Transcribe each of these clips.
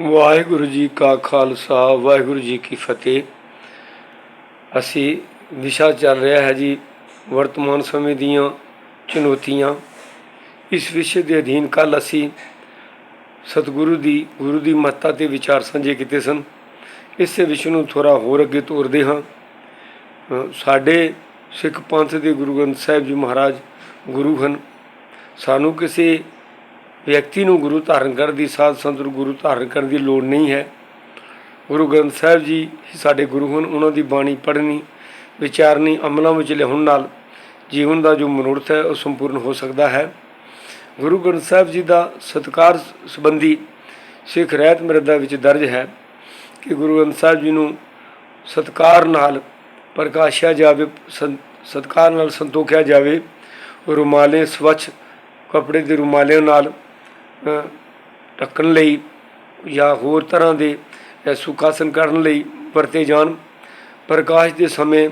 ਵਾਹਿਗੁਰੂ ਜੀ ਕਾ ਖਾਲਸਾ, ਵਾਹਿਗੁਰੂ ਜੀ ਕੀ ਫਤਿਹ। ਅਸੀਂ ਵਿਸ਼ਾ ਚੱਲ ਰਿਹਾ ਹੈ ਜੀ ਵਰਤਮਾਨ ਸਮੇਂ ਦੀਆਂ ਚੁਣੌਤੀਆਂ। ਇਸ ਵਿਸ਼ੇ ਦੇ ਅਧੀਨ ਕੱਲ ਅਸੀਂ ਸਤਿਗੁਰੂ ਦੀ, ਗੁਰੂ ਦੀ ਮਹੱਤਤਾ ਤੇ ਵਿਚਾਰ ਸਾਂਝੇ ਕੀਤੇ ਸਨ। ਇਸੇ ਵਿਸ਼ੇ ਨੂੰ ਥੋੜਾ ਹੋਰ ਅੱਗੇ ਤੋਰਦੇ ਹਾਂ। ਸਾਡੇ ਸਿੱਖ ਪੰਥ ਦੇ ਗੁਰੂ ਗ੍ਰੰਥ ਸਾਹਿਬ ਜੀ ਮਹਾਰਾਜ ਗੁਰੂ ਹਨ। ਸਾਨੂੰ ਕਿਸੇ ਵਿਅਕਤੀ ਨੂੰ ਗੁਰੂ ਧਾਰਨ ਕਰਨ ਦੀ ਸਾਧ ਸੰਤ ਨੂੰ ਗੁਰੂ ਧਾਰਨ ਕਰਨ ਦੀ ਲੋੜ ਨਹੀਂ ਹੈ। ਗੁਰੂ ਗ੍ਰੰਥ ਸਾਹਿਬ ਜੀ ਸਾਡੇ ਗੁਰੂ ਹਨ, ਉਹਨਾਂ ਦੀ ਬਾਣੀ ਪੜ੍ਹਨੀ, ਵਿਚਾਰਨੀ, ਅਮਲਾਂ ਵਿੱਚ ਲਿਆਉਣ ਨਾਲ ਜੀਵਨ ਦਾ ਜੋ ਮਨੋਰਥ ਹੈ, ਉਹ ਸੰਪੂਰਨ ਹੋ ਸਕਦਾ ਹੈ। ਗੁਰੂ ਗ੍ਰੰਥ ਸਾਹਿਬ ਜੀ ਦਾ ਸਤਕਾਰ ਸੰਬੰਧੀ ਸਿੱਖ ਰਹਿਤ ਮਿਰਦਾ ਵਿੱਚ ਦਰਜ ਹੈ ਕਿ ਗੁਰੂ ਗ੍ਰੰਥ ਸਾਹਿਬ ਜੀ ਨੂੰ ਸਤਕਾਰ ਨਾਲ ਪ੍ਰਕਾਸ਼ਿਆ ਜਾਵੇ, ਸੰ- ਸਤਕਾਰ ਨਾਲ ਸੰਤੋਖਿਆ ਜਾਵੇ, ਰੁਮਾਲੇ, ਸਵੱਛ ਕੱਪੜੇ ਦੇ ਰੁਮਾਲਿਆਂ ਨਾਲ ਢੱਕਣ ਲਈ ਜਾਂ ਹੋਰ ਤਰ੍ਹਾਂ ਦੇ ਅ, ਸੁਖਾਸਨ ਕਰਨ ਲਈ ਵਰਤੇ ਜਾਣ। ਪ੍ਰਕਾਸ਼ ਦੇ ਸਮੇਂ